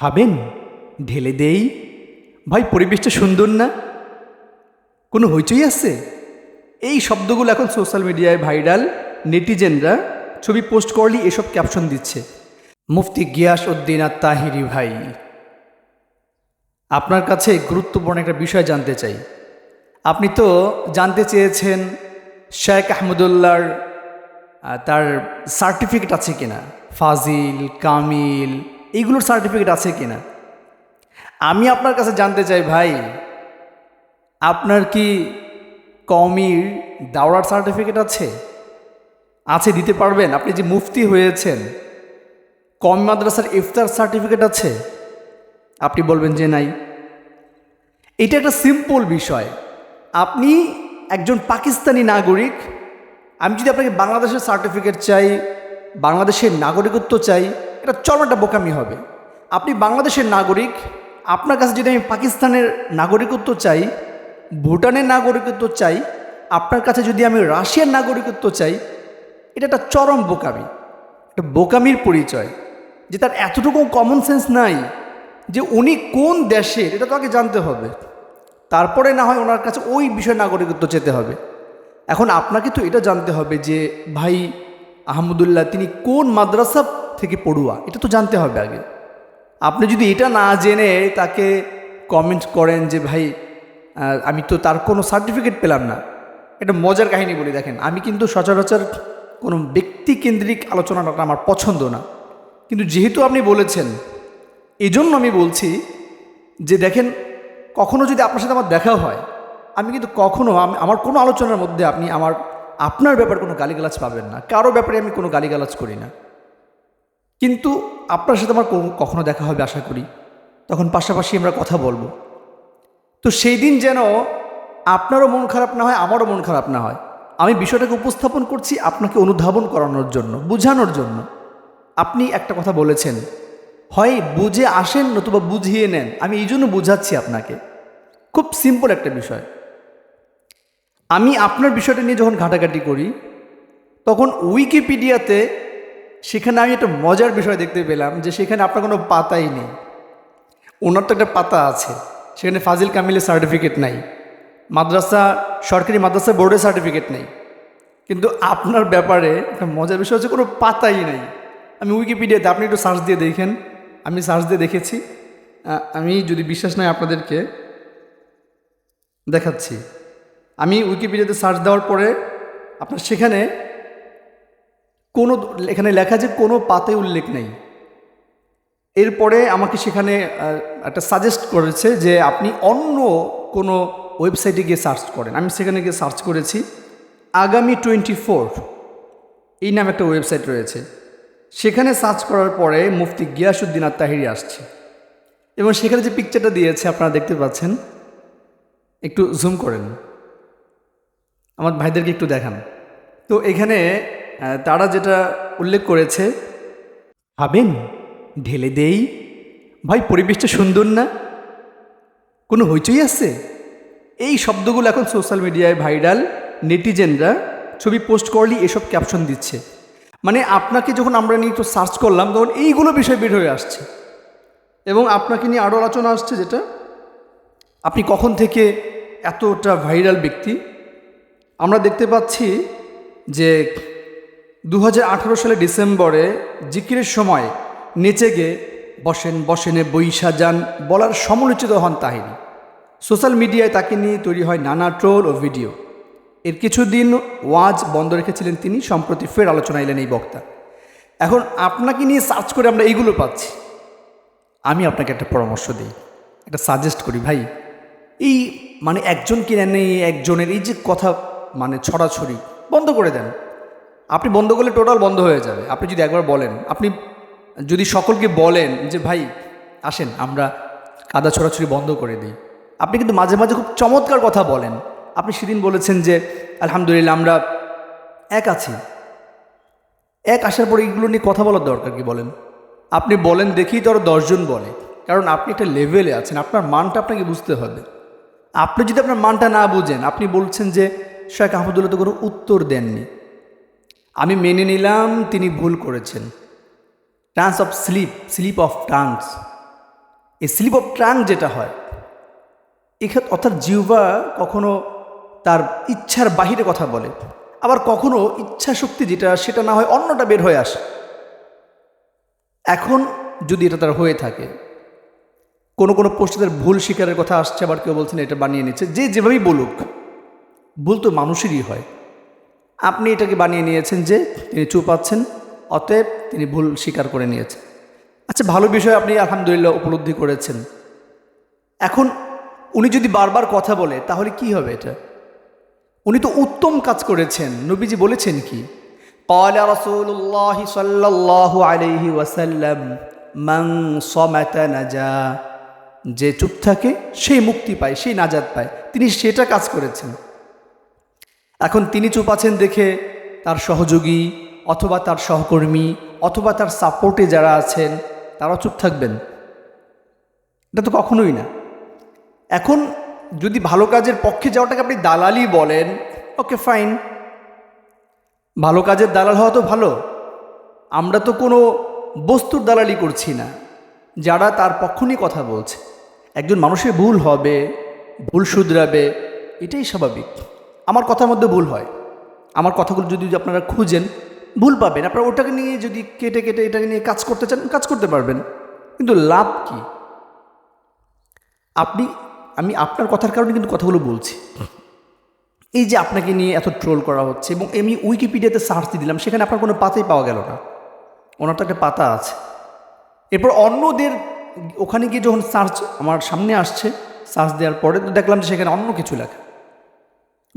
খাবেন? ঢেলে দেই। ভাই পরিবেশটা সুন্দর না? কোনো হইচই আছে? এই শব্দগুলো এখন সোশ্যাল মিডিয়ায় ভাইরাল নেটিজেনরা ছবি পোস্ট করলেই এসব ক্যাপশন দিচ্ছে। মুফতি গিয়াস উদ্দিন আর তাহিরি ভাই আপনার কাছে গুরুত্বপূর্ণ একটা বিষয় জানতে চাই। আপনি তো জানতে চেয়েছেন শেখ আহমদুল্লাহর আহ, তার সার্টিফিকেট আছে কিনা? ফাজিল কামিল এইগুলোর সার্টিফিকেট আছে কিনা? আমি আপনার কাছে জানতে চাই ভাই, আপনার কি কমির দাওরার সার্টিফিকেট আছে? আছে, দিতে পারবেন। আপনি যে মুফতি হয়েছেন কম মাদ্রাসার ইফতার সার্টিফিকেট আছে? আপনি বলবেন যে নাই। এটা একটা সিম্পল বিষয়। আপনি একজন পাকিস্তানি নাগরিক, আমি যদি আপনাকে বাংলাদেশের সার্টিফিকেট চাই, বাংলাদেশের নাগরিকত্ব চাই এটা চরম একটা বোকামি হবে। আপনি বাংলাদেশের নাগরিক, আপনার কাছে যদি আমি পাকিস্তানের নাগরিকত্ব চাই, ভুটানের নাগরিকত্ব চাই, আপনার কাছে যদি আমি রাশিয়ার নাগরিকত্ব চাই, এটা একটা চরম বোকামি। একটা বোকামির পরিচয় যে তার এতটুকু কমন সেন্স নাই যে উনি কোন দেশের, এটা তো জানতে হবে। তারপরে না হয় ওনার কাছে ওই বিষয়ে নাগরিকত্ব চেতে হবে। এখন আপনাকে তো এটা জানতে হবে যে, ভাই আহমদুল্লাহ, তিনি কোন মাদ্রাসা থেকে পড়ুয়া, এটা তো জানতে হবে আগে। আপনি যদি এটা না জেনে তাকে কমেন্ট করেন যে, ভাই আমি তো তার কোনো সার্টিফিকেট পেলাম না। এটা মজার কাহিনী বলি, দেখেন। আমি কিন্তু সচরাচর কোনো ব্যক্তিকেন্দ্রিক আলোচনাটা আমার পছন্দ না। কিন্তু যেহেতু আপনি বলেছেন এই জন্য আমি বলছি যে, দেখেন, কখনো যদি আপনার সাথে আমার দেখা হয়, আমি কিন্তু কখনো, আমি, আমার কোনো আলোচনার মধ্যে আপনি আমার, আপনার ব্যাপারে কোনো গালিগালাজ পাবেন না। কারও ব্যাপারে আমি কোনো গালিগালাজ করি না। কিন্তু আপনার সাথে আমার কখনো দেখা হবে আশা করি। তখন পাশাপাশি আমরা কথা বলব। তো সেই দিন যেন আপনারও মন খারাপ না হয়, আমারও মন খারাপ না হয়। আমি বিষয়টাকে উপস্থাপন করছি আপনাকে অনুধাবন করানোর জন্য, বুঝানোর জন্য। আপনি একটা কথা বলেছেন, হয় বুঝে আসেন নতুবা বুঝিয়ে নেন। আমি এই জন্য বুঝাচ্ছি আপনাকে। খুব সিম্পল একটা বিষয়। আমি আপনার বিষয়টা নিয়ে যখন ঘাটাঘাটি করি, তখন উইকিপিডিয়াতে সেখানে আমি একটা মজার বিষয় দেখতে পেলাম যে সেখানে আপনার কোনো পাতাই নেই। ওনার তো একটা পাতা আছে, সেখানে ফাজিল কামিলের সার্টিফিকেট নাই, মাদ্রাসা, সরকারি মাদ্রাসা বোর্ডের সার্টিফিকেট নেই। কিন্তু আপনার ব্যাপারে একটা মজার বিষয় হচ্ছে কোনো পাতাই নেই। আমি উইকিপিডিয়াতে আপনি একটু সার্চ দিয়ে দেখেন। আমি সার্চ দিয়ে দেখেছি। আমি যদি বিশ্বাস নাই আপনাদেরকে, দেখাচ্ছি। আমি উইকিপিডিয়াতে সার্চ দেওয়ার পরে আপনার সেখানে কোনো, এখানে লেখা যে কোনো পাতে উল্লেখ নেই। এরপরে আমাকে সেখানে একটা সাজেস্ট করেছে যে আপনি অন্য কোনো ওয়েবসাইটে গিয়ে সার্চ করেন। আমি সেখানে গিয়ে সার্চ করেছি, আগামী টোয়েন্টি ফোর এই নামে একটা ওয়েবসাইট রয়েছে। সেখানে সার্চ করার পরে মুফতি গিয়াসুদ্দিন আর তাহিরি আসছে। এবং সেখানে যে পিকচারটা দিয়েছে, আপনারা দেখতে পাচ্ছেন, একটু জুম করেন। আমার ভাইদেরকে একটু দেখান। তো এখানে তারা যেটা উল্লেখ করেছে ভাবেন ঢেলে দেই। ভাই, পরিবেশটা সুন্দর না? কোনো হইচই আছে? এই শব্দগুলো এখন সোশ্যাল মিডিয়ায় ভাইরাল। নেটিজেনরা ছবি পোস্ট করলেই এসব ক্যাপশন দিচ্ছে। মানে আপনাকে যখন আমরা নিয়ে একটু সার্চ করলাম, তখন এইগুলো বিষয় বের হয়ে আসছে। এবং আপনাকে নিয়ে আরও আলোচনা আসছে যেটা, আপনি কখন থেকে এতটা ভাইরাল ব্যক্তি? আমরা দেখতে পাচ্ছি যে দু হাজার আঠারো সালে ডিসেম্বরে জিকিরের সময় নেচে গে বসেন, বসেনে বৈশা যান বলার সমালোচিত হন তাহিরি সোশ্যাল মিডিয়ায় তাকে নিয়ে তৈরি হয় নানা ট্রোল ও ভিডিও। এর কিছুদিন ওয়াজ বন্ধ রেখেছিলেন তিনি, সম্প্রতি ফের আলোচনা এলেন এই বক্তা। এখন আপনাকে নিয়ে সার্চ করে আমরা এইগুলো পাচ্ছি। আমি আপনাকে একটা পরামর্শ দিই, একটা সাজেস্ট করি ভাই। এই মানে একজন কিনে নেই একজনের এই যে কথা মানে ছড়াছড়ি, বন্ধ করে দেন। আপনি বন্ধ করলে টোটাল বন্ধ হয়ে যাবে। আপনি যদি একবার বলেন, আপনি যদি সকলকে বলেন যে, ভাই, আসেন, আমরা কাদা ছড়াছড়ি বন্ধ করে দিই। আপনি কিন্তু মাঝে মাঝে খুব চমৎকার কথা বলেন। আপনি সেদিন বলেছেন যে, আলহামদুলিল্লাহ, আমরা এক আছি। এক আসার পরে এইগুলো নিয়ে কথা বলার দরকার কি বলেন? আপনি বলেন দেখি তো আরও দশজন বলে। কারণ আপনি একটা লেভেলে আছেন, আপনার মানটা আপনাকে বুঝতে হবে। আপনি যদি আপনার মানটা না বুঝেন, আপনি বলছেন যে, শেখ আহমদুল্লাহ তো কোনো উত্তর দেননি। আমি মেনে নিলাম তিনি ভুল করেছেন। Tongues of slip slip of tongues এই স্লিপ অফ ট্রাং যেটা হয় এক্ষেত্রে অর্থাৎ জিহ্বা কখনো তার ইচ্ছার বাহিরে কথা বলে, আবার কখনো ইচ্ছা শক্তি যেটা সেটা না হয় অন্যটা বের হয়ে আসে। এখন যদি এটা তার হয়ে থাকে, কোনো কোনো পোস্টদের ভুল স্বীকারের কথা আসছে, আবার কেউ বলছেন এটা বানিয়ে নিচ্ছে, যে যেভাবেই বলুক, ভুল তো মানুষেরই হয়। আপনি এটাকে বানিয়ে নিয়েছেন যে তিনি চুপ আছেন অতএব তিনি ভুল স্বীকার করে নিয়েছেন আচ্ছা ভালো বিষয় আপনি আলহামদুলিল্লাহ উপলব্ধি করেছেন এখন উনি যদি বারবার কথা বলে তাহলে কি হবে এটা উনি তো উত্তম কাজ করেছেন নবীজি বলেছেন কি قال رسول الله صلى الله عليه وسلم من صمت نجا যে চুপ থাকে সেই মুক্তি পায় সেই নাজাত পায় তিনি সেটা কাজ করেছেন এখন তিনি চুপ আছেন দেখে তার সহযোগী অথবা তার সহকর্মী অথবা তার সাপোর্টে যারা আছেন, তারাও চুপ থাকবেন। এটা তো কখনোই না। এখন যদি ভালো কাজের পক্ষে যাওয়াটাকে আপনি দালালি বলেন, ওকে ফাইন। ভালো কাজের দালাল হওয়া তো ভালো। আমরা তো কোনো বস্তুর দালালি করছি না, যারা তার পক্ষ নিয়ে কথা বলছে। একজন মানুষের ভুল হবে, ভুল শুধরাবে, এটাই স্বাভাবিক। আমার কথার মধ্যে ভুল হয়। আমার কথাগুলো যদি আপনারা খুঁজেন, ভুল পাবেন। আপনারা ওটাকে নিয়ে যদি কেটে কেটে এটাকে নিয়ে কাজ করতে চান, কাজ করতে পারবেন। কিন্তু লাভ কি? আপনি, আমি আপনার কথার কারণে কিন্তু কথাগুলো বলছি। এই যে আপনাকে নিয়ে এত ট্রোল করা হচ্ছে এবং আমি উইকিপিডিয়াতে সার্চ দিলাম, সেখানে আপনার কোনো পাতাই পাওয়া গেল না। ওনার তো একটা পাতা আছে। এরপর অন্যদের ওখানে গিয়ে যখন সার্চ আমার সামনে আসছে সার্চ দেওয়ার পরে তো দেখলাম যে সেখানে অন্য কিছু লেখা।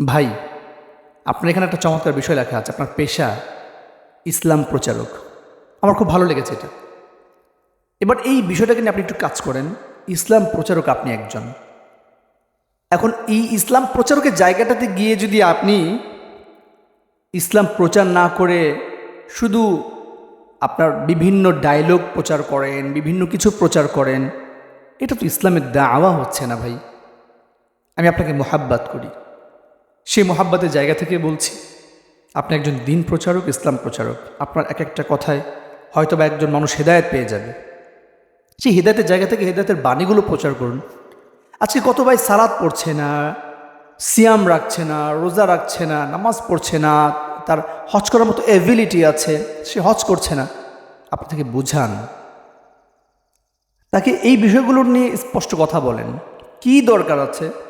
ভাই, আপনার এখানে একটা চমৎকার বিষয় লেখা আছে, আপনার পেশা ইসলাম প্রচারক। আমার খুব ভালো লেগেছে এটা। এবার এই বিষয়টাকে নিয়ে আপনি একটু কাজ করেন। ইসলাম প্রচারক আপনি একজন। এখন এই ইসলাম প্রচারকের জায়গাটাতে গিয়ে যদি আপনি ইসলাম প্রচার না করে শুধু আপনার বিভিন্ন ডায়লগ প্রচার করেন, বিভিন্ন কিছু প্রচার করেন, এটা তো ইসলামের দাওয়া হচ্ছে না ভাই। আমি আপনাকে মোহাব্বাত করি। সেই মোহাব্বাতের জায়গা থেকে বলছি, আপনি একজন দিন প্রচারক, ইসলাম প্রচারক। আপনার এক একটা কথায় হয়তো বা একজন মানুষ হেদায়ত পেয়ে যাবে। সেই হেদায়তের জায়গা থেকে হেদায়তের বাণীগুলো প্রচার করুন। আজকে কত ভাই সালাদ পড়ছে না, সিয়াম রাখছে না, রোজা রাখছে না, নামাজ পড়ছে না, তার হজ করার মতো এবিলিটি আছে, সে হজ করছে না। আপনি তাকে বুঝান। তাকে এই বিষয়গুলো নিয়ে স্পষ্ট কথা বলেন। কি দরকার আছে?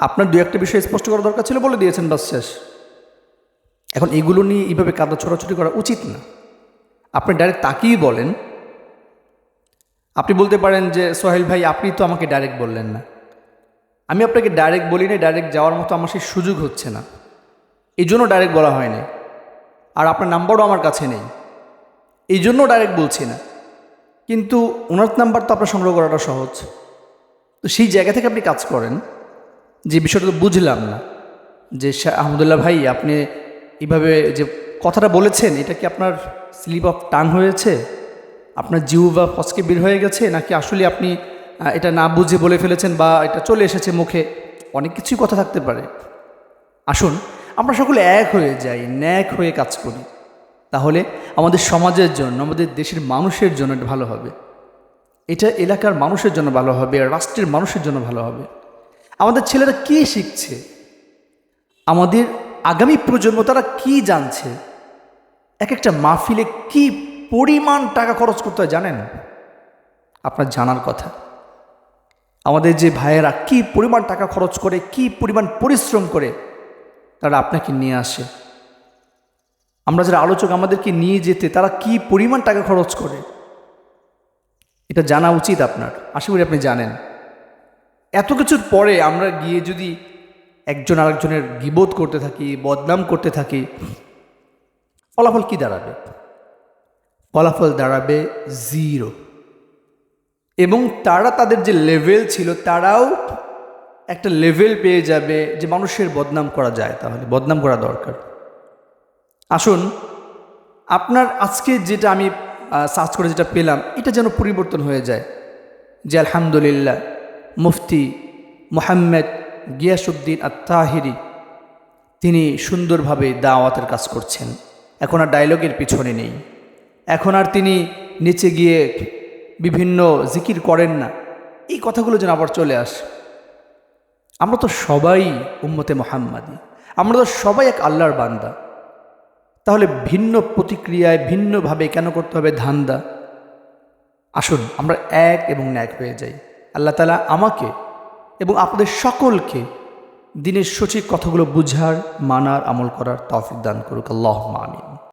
আপনার দু একটা বিষয় স্পষ্ট করা দরকার ছিল বলে দিয়েছেন, বাস শেষ। এখন এগুলো নিয়ে এইভাবে কাদা ছোড়াছুটি করা উচিত না। আপনি ডাইরেক্ট তাকেই বলেন। আপনি বলতে পারেন যে, সোহেল ভাই, আপনি তো আমাকে ডাইরেক্ট বললেন না। আমি আপনাকে ডাইরেক্ট বলি না ডাইরেক্ট যাওয়ার মতো আমার সেই সুযোগ হচ্ছে না। এই জন্য ডাইরেক্ট বলা হয়নি আর আপনার নাম্বারও আমার কাছে নেই। এই জন্য ডাইরেক্ট বলছি না। কিন্তু ওনার নাম্বার তো আপনার সংগ্রহ করাটা সহজ। তো সেই জায়গা থেকে আপনি কাজ করেন। যে বিষয়টা তো বুঝলাম না, যে আহমদুল্লাহ ভাই আপনি এভাবে যে কথাটা বলেছেন, এটা কি আপনার স্লিপ অফ টাং হয়েছে? আপনার জিউ বা ফসকে বের হয়ে গেছে, নাকি আসলে আপনি এটা না বুঝে বলে ফেলেছেন বা এটা চলে এসেছে মুখে? অনেক কিছুই কথা থাকতে পারে। আসুন, আমরা সকলে এক হয়ে যাই, ন্যাক হয়ে কাজ করি। তাহলে আমাদের সমাজের জন্য, আমাদের দেশের মানুষের জন্য এটা ভালো হবে। এটা এলাকার মানুষের জন্য ভালো হবে, রাষ্ট্রের মানুষের জন্য ভালো হবে। আমাদের ছেলেরা কি শিখছে? আমাদের আগামী প্রজন্ম তারা কি জানছে? এক একটা মাহফিলে কি পরিমাণ টাকা খরচ করতে হয় জানেন? আপনার জানার কথা। আমাদের যে ভাইয়েরা কি পরিমাণ টাকা খরচ করে, কি পরিমাণ পরিশ্রম করে, তারা আপনাকে নিয়ে আসে। আমরা যারা আলোচক, আমাদেরকে নিয়ে যেতে তারা কি পরিমাণ টাকা খরচ করে? এটা জানা উচিত আপনার। আশা করি আপনি জানেন। এত কিছুর পরে আমরা গিয়ে যদি একজন আরেকজনের গিবোধ করতে থাকি, বদনাম করতে থাকি, ফলাফল কি দাঁড়াবে? ফলাফল দাঁড়াবে জিরো এবং তারা তাদের যে লেভেল ছিল, তারাও একটা লেভেল পেয়ে যাবে যে মানুষের বদনাম করা যায় তাহলে, বদনাম করা দরকার। আসুন, আপনার আজকে যেটা আমি সার্চ করে যেটা পেলাম, এটা যেন পরিবর্তন হয়ে যায়। যে আলহামদুলিল্লাহ মুফতি মোহাম্মদ গিয়াসুদ্দিন আত্মাহিরি তিনি সুন্দরভাবে দাওয়াতের কাজ করছেন। এখন আর ডায়লগের পিছনে নেই। এখন আর তিনি নিচে গিয়ে বিভিন্ন জিকির করেন না। এই কথাগুলো যেন আবার চলে আসে। আমরা তো সবাই উম্মতে মোহাম্মাদি। আমরা তো সবাই এক আল্লাহর বান্দা। তাহলে ভিন্ন প্রতিক্রিয়ায় ভিন্নভাবে কেন করতে হবে ধান্দা? আসুন, আমরা এক এবং ন্যাক হয়ে যাই। আল্লাহ তালা আমাকে এবং আপনাদের সকলকে দিনের সঠিক কথাগুলো বুঝার, মানার, আমল করার তফিক দান করুক। আল্লাহ আমিন।